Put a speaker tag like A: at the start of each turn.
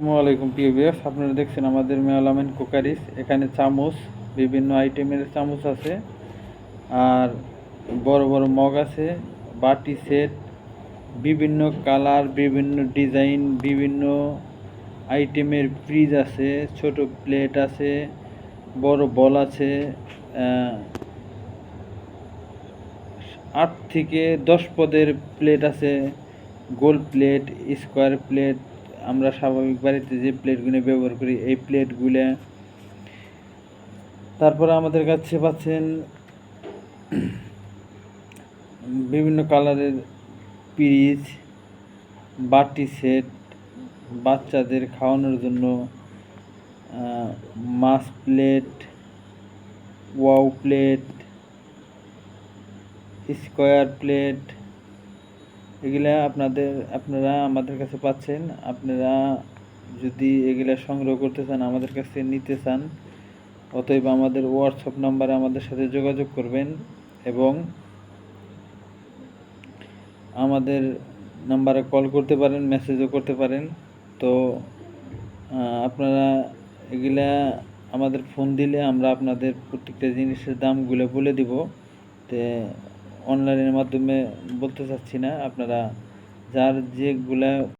A: আসসালামু আলাইকুম, প্রিয় বিএফ আপনারা দেখছেন আমাদের মেলামেন কুকারিস। এখানে চামচ, বিভিন্ন আইটেমের চামচ আছে। আর বড় বড় মগ আছে, বাটি সেট, বিভিন্ন কালার, বিভিন্ন ডিজাইন, বিভিন্ন আইটেমের ফ্রিজ আছে, ছোট প্লেট আছে, বড় বল আছে আট থেকে দশ পদের প্লেট আছে, গোল প্লেট, স্কোয়ার প্লেট আমরা স্বাভাবিক বাড়িতে যে প্লেটগুলো ব্যবহার করি, এই প্লেটগুলো। তারপরে আমাদের কাছে পাচ্ছেন বিভিন্ন কালারের পিরিচ, বাটি সেট, বাচ্চাদের খাওয়ানোর জন্য মাছ plate, wow plate, square plate. এগুলা আপনাদের, আপনারা আমাদের কাছে পাচ্ছেন। আপনারা যদি এগুলা সংগ্রহ করতে চান, আমাদের কাছে নিতে চান, অতএব আমাদের হোয়াটসঅ্যাপ নাম্বারে আমাদের সাথে যোগাযোগ করবেন এবং আমাদের নাম্বারে কল করতে পারেন মেসেজও করতে পারেন। তো আপনারা এগুলা আমাদের ফোন দিলে আমরা আপনাদের প্রত্যেকটা জিনিসের দামগুলো বলে দিব। তে অনলাইনের মাধ্যমে বলতে চাচ্ছি না। আপনারা যার যেগুলা